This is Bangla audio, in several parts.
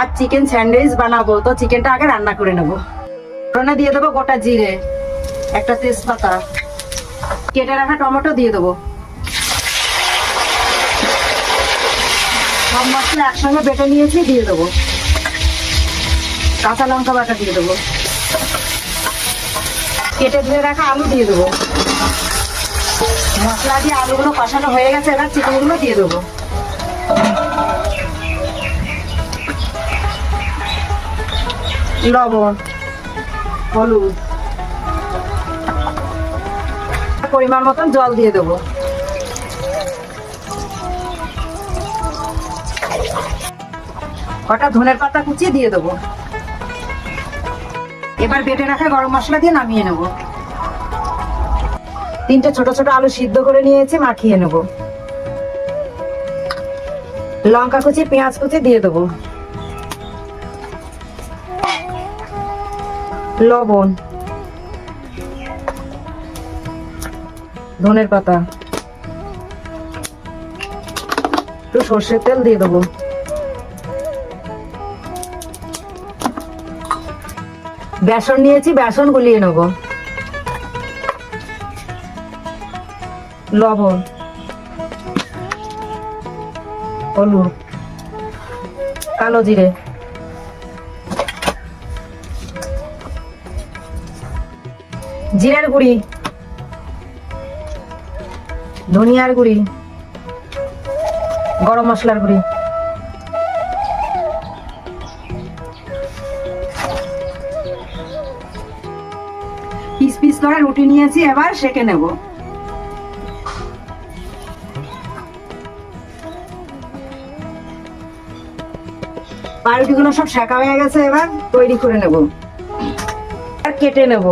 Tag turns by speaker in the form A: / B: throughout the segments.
A: আজ চিকেন স্যান্ডউইচ বানাবো। তো চিকেনটা আগে রান্না করে নেব। ফোড়নে দিয়ে দেবো গোটা জিরে, একটা তেজপাতা, কেটে রাখা টমেটো দিয়ে দেবো। সব মশলা একসঙ্গে বেটে নিয়েছি, দিয়ে দেবো। কাঁচা লঙ্কা বাটা দিয়ে দেবো। কেটে ধুয়ে রাখা আলু দিয়ে দেবো। মশলা দিয়ে আলুগুলো কষানো হয়ে গেছে, এবার চিকেনগুলো দিয়ে দেবো। লবণ, হলুদ। পরিমাণ মতন জল দিয়ে দেবো। কটা ধনের পাতা কুচিয়ে দিয়ে দেবো। এবার বেটে রাখা গরম মশলা দিয়ে নামিয়ে নেব। তিনটে ছোট ছোট আলু সিদ্ধ করে নিয়েছি, মাখিয়ে নেব। লঙ্কা কুচি, পেঁয়াজ কুচি দিয়ে দেবো। লবণ। ধনের পাতা। একটু সর্ষের তেল দিয়ে দেবো। বেসন নিয়েছি, বেসন গুলিয়ে নেব। লবণ। হলুদ। কালো জিরে। জিরার গুঁড়ি, ধনিয়ার গুঁড়ি, গরম মশলার গুঁড়ি। পিস পিস করে রুটি নিয়েছি, এবার সেকে নেব। পাউরুটিগুলো সব সেকা হয়ে গেছে, এবার তৈরি করে নেব। আর কেটে নেব।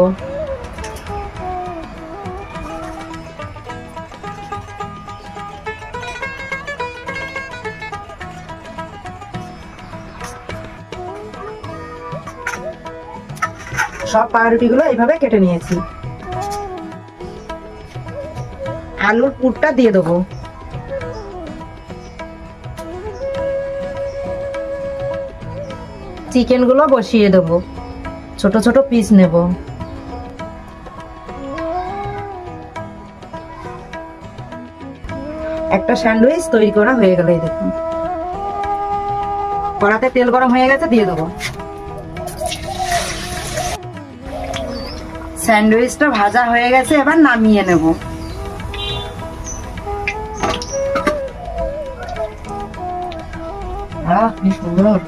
A: সব পাউরুটিগুলো এইভাবে কেটে নিয়েছি। আলুর পুরটা দিয়ে দেবো। চিকেনগুলো বসিয়ে দেবো। ছোট ছোট পিস নেব। একটা স্যান্ডউইচ তৈরি করা হয়ে গেল দেখুন। কড়াতে তেল গরম হয়ে গেছে, দিয়ে দেবো। স্যান্ডউইচটা ভাজা হয়ে গেছে এবার নামিয়ে নেব। আহ কি সুন্দর।